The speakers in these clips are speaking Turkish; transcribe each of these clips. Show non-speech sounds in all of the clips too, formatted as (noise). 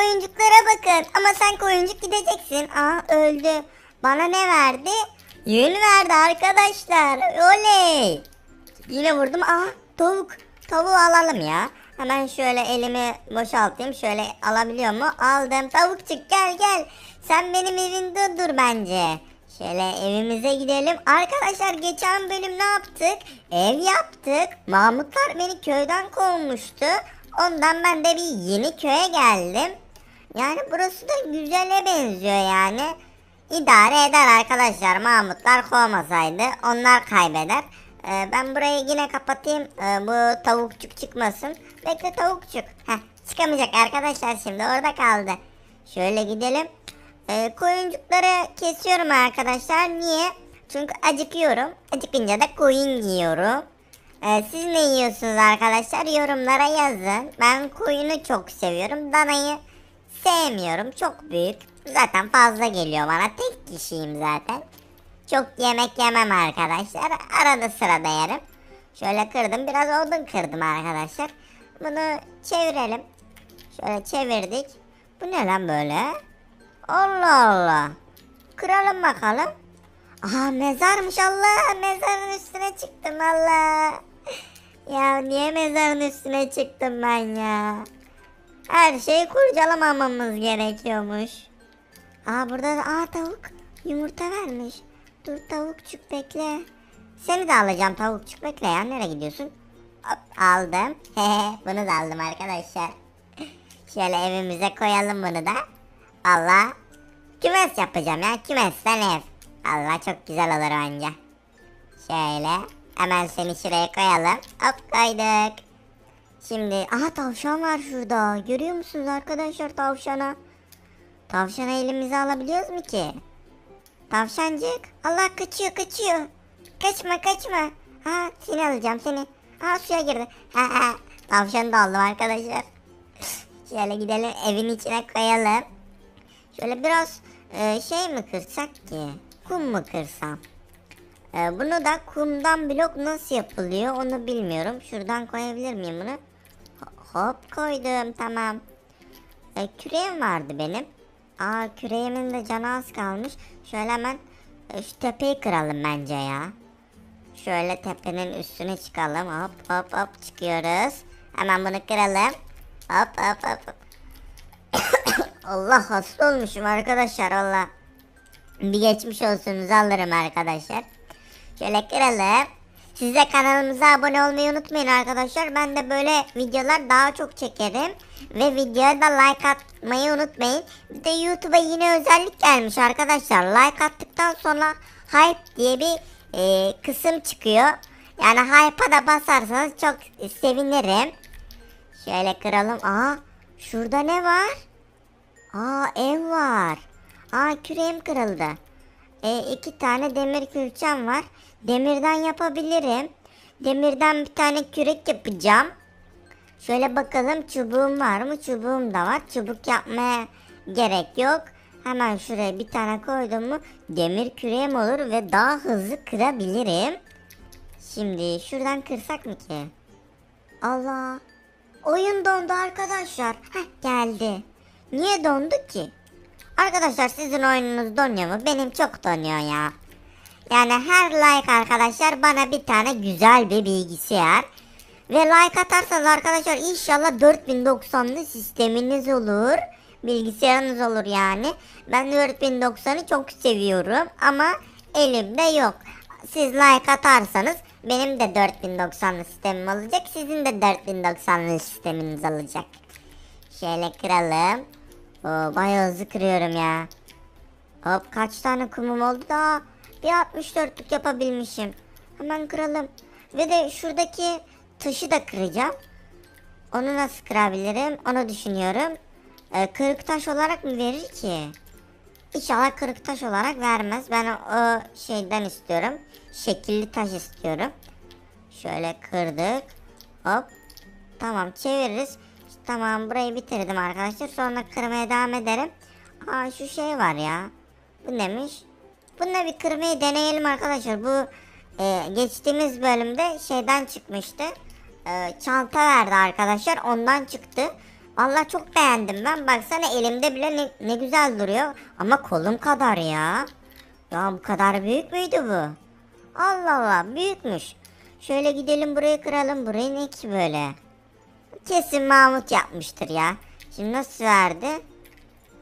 koyuncuklara bakın. Ama sen koyuncuk gideceksin. Aa öldü. Bana ne verdi? Yün verdi arkadaşlar. Oley. Yine vurdum. Aa tavuk. Tavuğu alalım ya. Hemen şöyle elimi boşaltayım. Şöyle alabiliyor mu? Aldım. Tavukçuk gel gel. Sen benim evimde dur bence. Şöyle evimize gidelim. Arkadaşlar geçen bölüm ne yaptık? Ev yaptık. Mahmutlar beni köyden kovmuştu. Ondan ben de bir yeni köye geldim. Yani burası da güzele benziyor yani. İdare eder arkadaşlar. Mahmutlar kovmasaydı onlar kaybeder. Ee, ben burayı yine kapatayım. Ee, bu tavukçuk çıkmasın. Bekle tavukçuk. Heh, çıkamayacak arkadaşlar şimdi orada kaldı. Şöyle gidelim. Ee, koyuncukları kesiyorum arkadaşlar. Niye? Çünkü acıkıyorum. Acıkınca da koyun yiyorum. Ee, siz ne yiyorsunuz arkadaşlar? Yorumlara yazın. Ben koyunu çok seviyorum. Danayı sevmiyorum. Çok büyük. Zaten fazla geliyor bana. Tek kişiyim zaten. Çok yemek yemem arkadaşlar. Arada sırada yerim. Şöyle kırdım. Biraz odun kırdım arkadaşlar. Bunu çevirelim. Şöyle çevirdik. Bu ne lan böyle? Allah Allah. Kıralım bakalım. Aha mezarmış Allah. Mezarın üstüne çıktım Allah. Ya niye mezarın üstüne çıktım ben ya? Her şeyi kurcalamamamız gerekiyormuş. Aa burada da aa tavuk yumurta vermiş. Dur tavukçuk bekle. Seni de alacağım tavukçuk bekle ya. Nereye gidiyorsun? Hop aldım. (laughs) bunu da aldım arkadaşlar. Şöyle evimize koyalım bunu da. Allah. Kümes yapacağım ya. Kümesten ev. Allah çok güzel olur bence. Şöyle. Hemen seni şuraya koyalım. Hop koyduk. Şimdi aha tavşan var şurada. Görüyor musunuz arkadaşlar tavşana? Tavşanı elimize alabiliyoruz mu ki? Tavşancık. Allah kaçıyor kaçıyor. Kaçma kaçma. Ha seni alacağım seni. Ha suya girdi. Ha ha. Tavşanı da aldım arkadaşlar. (laughs) Şöyle gidelim evin içine koyalım. Şöyle biraz e, şey mi kırsak ki? Kum mu kırsam? E, bunu da kumdan blok nasıl yapılıyor onu bilmiyorum. Şuradan koyabilir miyim bunu? Ho- Hop koydum tamam. E, küreğim vardı benim. Aa küreğimin de canı az kalmış. Şöyle hemen e, şu tepeyi kıralım bence ya. Şöyle tepenin üstüne çıkalım. Hop hop hop çıkıyoruz. Hemen bunu kıralım. Hop hop hop. hop. (coughs) Allah hasta olmuşum arkadaşlar Allah. Bir geçmiş olsunuzu alırım arkadaşlar. Şöyle kıralım. Siz de kanalımıza abone olmayı unutmayın arkadaşlar. Ben de böyle videolar daha çok çekerim. Ve videoya da like atmayı unutmayın. Bir de YouTube'a yine özellik gelmiş arkadaşlar. Like attıktan sonra hype diye bir e, kısım çıkıyor. Yani hype'a da basarsanız çok sevinirim. Şöyle kıralım. Aa şurada ne var? Aa ev var. Aa küreğim kırıldı. E, iki tane demir külçem var. Demirden yapabilirim. Demirden bir tane kürek yapacağım. Şöyle bakalım çubuğum var mı? Çubuğum da var. Çubuk yapmaya gerek yok. Hemen şuraya bir tane koydum mu demir küreğim olur ve daha hızlı kırabilirim. Şimdi şuradan kırsak mı ki? Allah. Oyun dondu arkadaşlar. Heh geldi. Niye dondu ki? Arkadaşlar sizin oyununuz donuyor mu? Benim çok donuyor ya. Yani her like arkadaşlar bana bir tane güzel bir bilgisayar. Ve like atarsanız arkadaşlar inşallah 4090'lı sisteminiz olur. Bilgisayarınız olur yani. Ben 4090'ı çok seviyorum ama elimde yok. Siz like atarsanız benim de 4090'lı sistemim olacak. Sizin de 4090'lı sisteminiz olacak. Şöyle kıralım. Oo, bayağı hızlı kırıyorum ya. Hop kaç tane kumum oldu da bir 64'lük yapabilmişim. Hemen kıralım. Ve de şuradaki taşı da kıracağım. Onu nasıl kırabilirim onu düşünüyorum. Ee, kırık taş olarak mı verir ki? İnşallah kırık taş olarak vermez. Ben o, şeyden istiyorum. Şekilli taş istiyorum. Şöyle kırdık. Hop. Tamam çeviririz. Tamam burayı bitirdim arkadaşlar. Sonra kırmaya devam ederim. Aa şu şey var ya. Bu neymiş? Bununla bir kırmayı deneyelim arkadaşlar. Bu e, geçtiğimiz bölümde şeyden çıkmıştı. E, çanta verdi arkadaşlar. Ondan çıktı. Allah çok beğendim ben. Baksana elimde bile ne, ne güzel duruyor. Ama kolum kadar ya. Ya bu kadar büyük müydü bu? Allah Allah büyükmüş. Şöyle gidelim burayı kıralım. Burayı ne ki böyle? Kesin Mahmut yapmıştır ya. Şimdi nasıl verdi?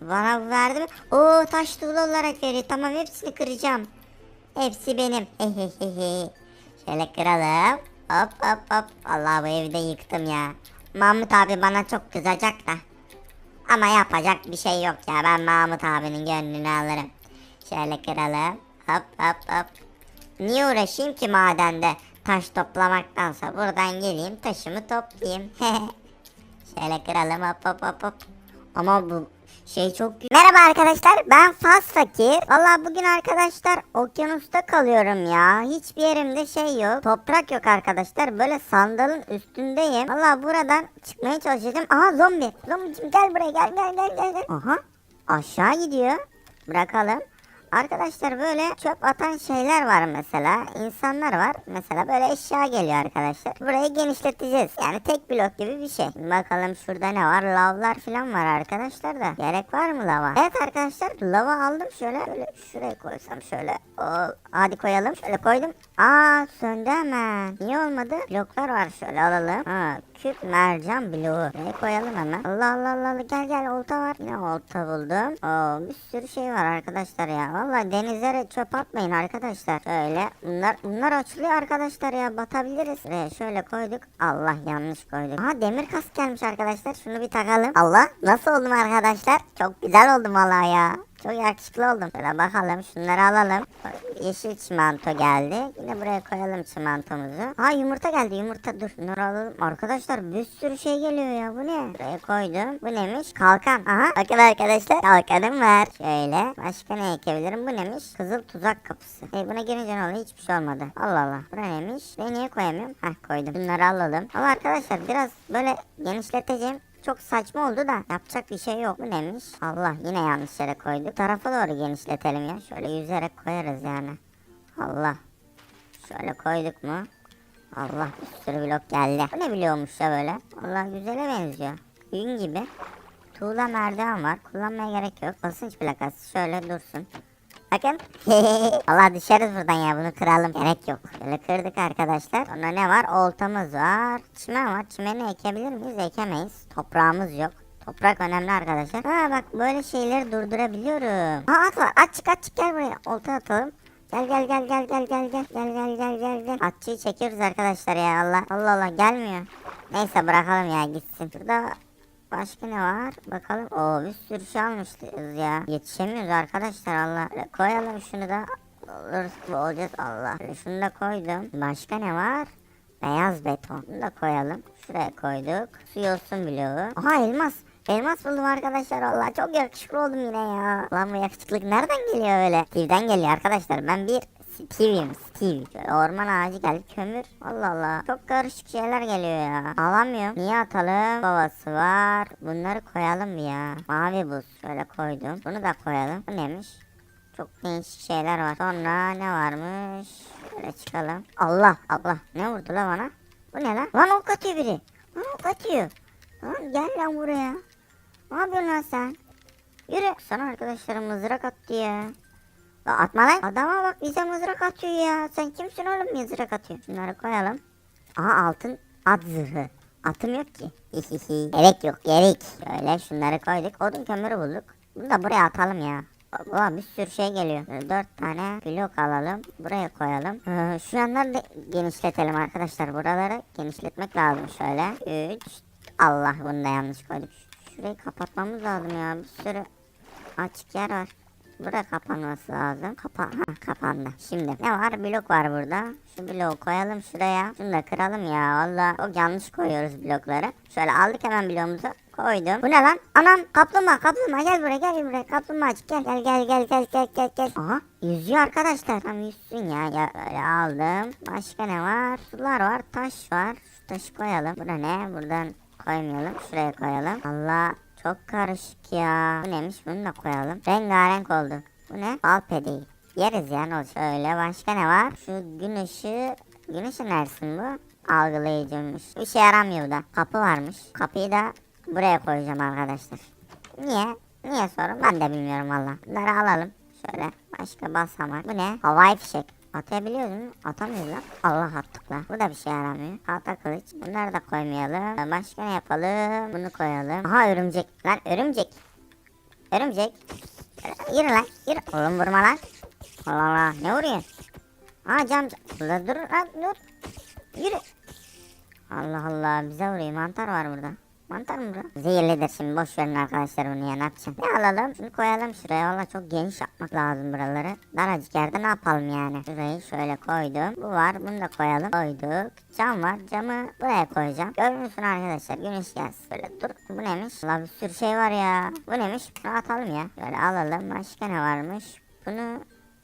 Bana verdi mi? Oo taş tuğla olarak veriyor. Tamam hepsini kıracağım. Hepsi benim. (laughs) Şöyle kıralım. Hop hop hop. Allah bu evi de yıktım ya. Mahmut abi bana çok kızacak da. Ama yapacak bir şey yok ya. Ben Mahmut abinin gönlünü alırım. Şöyle kıralım. Hop hop hop. Niye uğraşayım ki madende? Taş toplamaktansa buradan geleyim taşımı toplayayım. (laughs) Şöyle kıralım hop hop hop hop. Ama bu şey çok güzel. Merhaba arkadaşlar ben Fas Fakir. Valla bugün arkadaşlar okyanusta kalıyorum ya. Hiçbir yerimde şey yok. Toprak yok arkadaşlar. Böyle sandalın üstündeyim. Valla buradan çıkmaya çalışacağım. Aha zombi. Zombicim gel buraya gel gel gel gel. gel. Aha aşağı gidiyor. Bırakalım. Arkadaşlar böyle çöp atan şeyler var mesela. İnsanlar var. Mesela böyle eşya geliyor arkadaşlar. Burayı genişleteceğiz. Yani tek blok gibi bir şey. Bakalım şurada ne var? Lavlar falan var arkadaşlar da. Gerek var mı lava? Evet arkadaşlar lava aldım şöyle. Şöyle şuraya koysam şöyle. O, hadi koyalım. Şöyle koydum. Aa söndü hemen. Niye olmadı? Bloklar var şöyle alalım. Ha küp mercan bloğu. Buraya koyalım hemen. Allah Allah Allah gel gel olta var. Yine olta buldum. Oo bir sürü şey var arkadaşlar ya. Vallahi denizlere çöp atmayın arkadaşlar. Şöyle bunlar bunlar açılıyor arkadaşlar ya batabiliriz. Buraya şöyle koyduk. Allah yanlış koyduk. Aha demir kask gelmiş arkadaşlar. Şunu bir takalım. Allah nasıl oldum arkadaşlar? Çok güzel oldum vallahi ya. Çok yakışıklı oldum. Şöyle bakalım şunları alalım. Yeşil çimento geldi. Yine buraya koyalım çimentomuzu. Ha yumurta geldi yumurta dur. Şunları alalım. Arkadaşlar bir sürü şey geliyor ya bu ne? Buraya koydum. Bu neymiş? Kalkan. Aha bakın arkadaşlar kalkanım var. Şöyle. Başka ne ekebilirim? Bu neymiş? Kızıl tuzak kapısı. E buna girince ne oluyor? Hiçbir şey olmadı. Allah Allah. Bura neymiş? Ben niye koyamıyorum? Heh koydum. Bunları alalım. Ama arkadaşlar biraz böyle genişleteceğim. Çok saçma oldu da yapacak bir şey yok. Bu neymiş? Allah yine yanlış yere koyduk. Bu tarafa doğru genişletelim ya. Şöyle yüzerek koyarız yani. Allah. Şöyle koyduk mu? Allah bir sürü blok geldi. Bu ne biliyormuş ya böyle? Allah güzele benziyor. Yün gibi. Tuğla merdiven var. Kullanmaya gerek yok. Basınç plakası şöyle dursun. Bakın. Allah düşeriz buradan ya bunu kıralım. Gerek yok. Böyle kırdık arkadaşlar. Sonra ne var? Oltamız var. Çimen var. Çimeni ekebilir miyiz? Ekemeyiz. Toprağımız yok. Toprak önemli arkadaşlar. Ha bak böyle şeyleri durdurabiliyorum. Ha at var. At çık at çık gel buraya. Olta atalım. Gel gel gel gel gel gel gel gel gel gel gel gel. Atçıyı çekiyoruz arkadaşlar ya Allah. Allah Allah gelmiyor. Neyse bırakalım ya gitsin. Şurada Başka ne var? Bakalım. Oo bir sürü şey almışız ya. Yetişemiyoruz arkadaşlar Allah. Böyle koyalım şunu da. Oluruz olacağız Allah. Şunu da koydum. Başka ne var? Beyaz beton. Bunu da koyalım. Şuraya koyduk. Su yosun bloğu. Aha elmas. Elmas buldum arkadaşlar Allah çok yakışıklı oldum yine ya. Lan bu yakışıklık nereden geliyor öyle? Steve'den geliyor arkadaşlar. Ben bir Steve. Şöyle orman ağacı geldi kömür. Allah Allah. Çok karışık şeyler geliyor ya. Alamıyorum. Niye atalım? Babası var. Bunları koyalım ya. Mavi buz. Şöyle koydum. Bunu da koyalım. Bu neymiş? Çok değişik şeyler var. Sonra ne varmış? Şöyle çıkalım. Allah Allah. Ne vurdu la bana? Bu ne lan? Lan ok atıyor biri. Lan ok atıyor. Lan gel lan buraya. Ne yapıyorsun lan sen? Yürü. Sana arkadaşlarım mızrak attı ya. La atma lan. Adama bak bize mızrak atıyor ya. Sen kimsin oğlum mızrak atıyor. Şunları koyalım. Aha altın at zırhı. Atım yok ki. (laughs) gerek yok gerek. Şöyle şunları koyduk. Odun kömürü bulduk. Bunu da buraya atalım ya. Ulan bir sürü şey geliyor. Dört tane blok alalım. Buraya koyalım. Ee, şu yanları da genişletelim arkadaşlar. Buraları genişletmek lazım şöyle. Üç. Allah bunu da yanlış koyduk. Şurayı kapatmamız lazım ya. Bir sürü açık yer var. Burada kapanması lazım. Kapa ha, kapandı. Şimdi ne var? Blok var burada. Şu bloğu koyalım şuraya. Şunu da kıralım ya. Valla çok yanlış koyuyoruz blokları. Şöyle aldık hemen bloğumuzu. Koydum. Bu ne lan? Anam kaplumbağa kaplumbağa gel buraya gel buraya kaplumbağa gel gel gel gel gel gel gel gel. Aha yüzüyor arkadaşlar. Tam yüzsün ya. ya öyle aldım. Başka ne var? Sular var taş var. Şu taşı koyalım. Burada ne? Buradan koymayalım. Şuraya koyalım. Allah çok karışık ya. Bu neymiş? Bunu da koyalım. Rengarenk oldu. Bu ne? Bal pedeği. Yeriz ya ne olacak? Şöyle başka ne var? Şu gün ışığı. Gün ışığı neresin bu? Algılayıcıymış. Bir şey yaramıyor da. Kapı varmış. Kapıyı da buraya koyacağım arkadaşlar. Niye? Niye sorun ben de bilmiyorum valla. Bunları alalım. Şöyle başka basamak. Bu ne? Havai fişek. Atabiliyoruz mu? Atamıyoruz lan. Allah attık lan. Bu da bir şey yaramıyor. Tahta kılıç. Bunları da koymayalım. Başka ne yapalım? Bunu koyalım. Aha örümcek. Lan örümcek. Örümcek. Yürü lan. Yürü. Oğlum vurma lan. Allah Allah. Ne vuruyorsun? Aa cam. Dur dur lan dur. Yürü. Allah Allah bize vuruyor mantar var burada. Mantar mı bu? Zehirlidir şimdi boş verin arkadaşlar bunu ya ne yapacağım. Ne alalım? Şunu koyalım şuraya valla çok geniş yapmak lazım buraları. Daracık yerde ne yapalım yani. Şurayı şöyle koydum. Bu var bunu da koyalım. Koyduk. Cam var camı buraya koyacağım. Musun arkadaşlar güneş gelsin. Böyle dur bu neymiş? Valla bir sürü şey var ya. Bu neymiş? Bunu atalım ya. Böyle alalım. Başka ne varmış? Bunu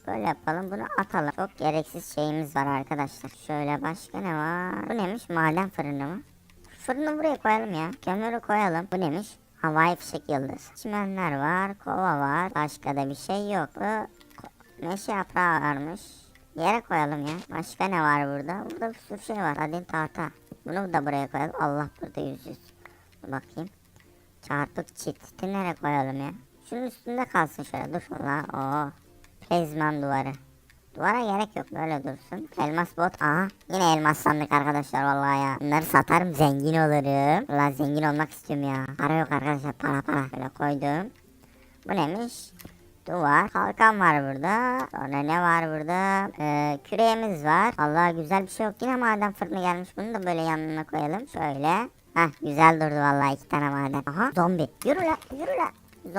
Böyle yapalım bunu atalım. Çok gereksiz şeyimiz var arkadaşlar. Şöyle başka ne var? Bu neymiş? Maden fırını mı? Fırını buraya koyalım ya. Kömürü koyalım. Bu neymiş? Havai fişek yıldız. Çimenler var. Kova var. Başka da bir şey yok. Bu meşe yaprağı varmış. Yere koyalım ya. Başka ne var burada? Burada bir sürü şey var. Hadi tahta. Bunu da buraya koyalım. Allah burada yüz yüz. Bakayım. Çarpık çit. Nereye koyalım ya? Şunun üstünde kalsın şöyle. Dur valla. Oo. Plezman duvarı. Duvara gerek yok böyle dursun. Elmas bot. Aha yine elmas sandık arkadaşlar vallahi ya. Bunları satarım zengin olurum. Valla zengin olmak istiyorum ya. Para yok arkadaşlar para para. Böyle koydum. Bu neymiş? Duvar. Kalkan var burada. Sonra ne var burada? Ee, küreğimiz var. Allah güzel bir şey yok. Yine maden fırını gelmiş. Bunu da böyle yanına koyalım. Şöyle. Heh güzel durdu vallahi iki tane maden. Aha zombi. Yürü la yürü la.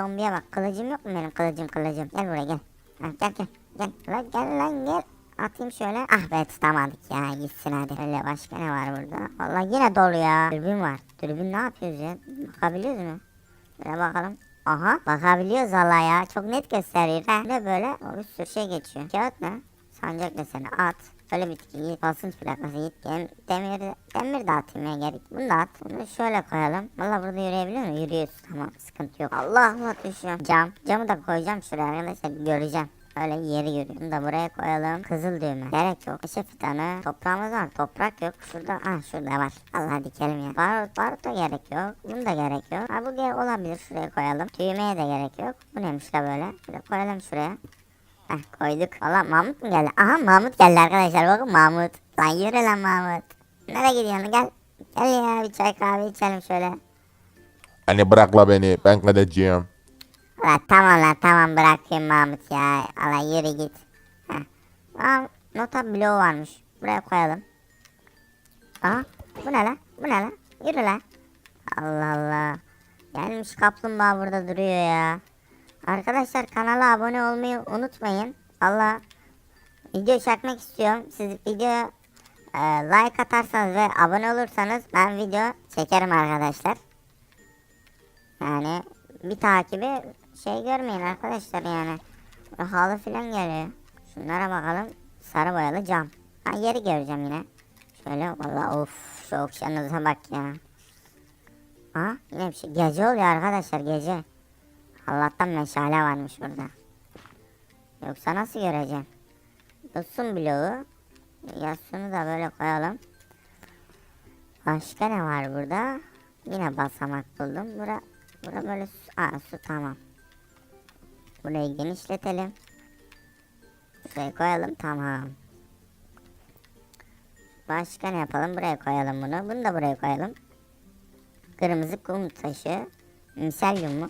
Zombiye bak. Kılıcım yok mu benim kılıcım kılıcım. Gel buraya gel. Heh, gel gel. Gel lan gel lan gel. Atayım şöyle. Ah be tutamadık ya gitsin hadi. Öyle başka ne var burada? Vallahi yine dolu ya. Dürbün var. Dürbün ne yapıyoruz ya? Bakabiliyoruz mu? Şöyle bakalım. Aha bakabiliyoruz vallahi ya. Çok net gösteriyor. Bir de böyle o bir sürü şey geçiyor. Kağıt ne? Sancak deseni at. Öyle bitki git. Basınç plakası git. Dem, demir, demir de atayım ya gerek. Bunu da at. Bunu şöyle koyalım. Valla burada yürüyebiliyor mu? Yürüyoruz. Tamam sıkıntı yok. Allah Allah düşüyorum. Cam. Camı da koyacağım şuraya arkadaşlar. Göreceğim. Öyle yeri görüyorum. Da buraya koyalım. Kızıl düğme. Gerek yok. Eşe fidanı. Toprağımız var. Toprak yok. Şurada. Ah şurada var. Allah dikelim ya. Barut, barut da gerek yok. Bunu da gerek yok. Ha bu gel olabilir. Şuraya koyalım. Düğmeye de gerek yok. Bu neymiş la böyle? Şöyle koyalım şuraya. Heh koyduk. Valla Mahmut mu geldi? Aha Mahmut geldi arkadaşlar. Bakın Mahmut. Lan yürü lan Mahmut. Nereye gidiyorsun? Gel. Gel ya bir çay kahve içelim şöyle. Anne bırakla beni ben gideceğim. La tamam lan tamam bırakayım Mahmut ya. Allah yürü git. Heh. Aa, nota bloğu varmış. Buraya koyalım. Aha bu ne lan? Bu ne lan? Yürü lan. Allah Allah. Gelmiş kaplumbağa burada duruyor ya. Arkadaşlar kanala abone olmayı unutmayın. Allah video çekmek istiyorum. Siz video e, like atarsanız ve abone olursanız ben video çekerim arkadaşlar. Yani bir takibi şey görmeyin arkadaşlar yani. Halı filan geliyor. Şunlara bakalım. Sarı boyalı cam. Ha yeri göreceğim yine. Şöyle valla of şu okşanıza bak ya. Ha yine bir şey. Gece oluyor arkadaşlar gece. Allah'tan meşale varmış burada. Yoksa nasıl göreceğim? Yosun bloğu. Yosunu da böyle koyalım. Başka ne var burada? Yine basamak buldum. Bura, bura böyle su, aa, su tamam. Burayı genişletelim. Buraya koyalım tamam. Başka ne yapalım? Buraya koyalım bunu. Bunu da buraya koyalım. Kırmızı kum taşı. Miselyum mu?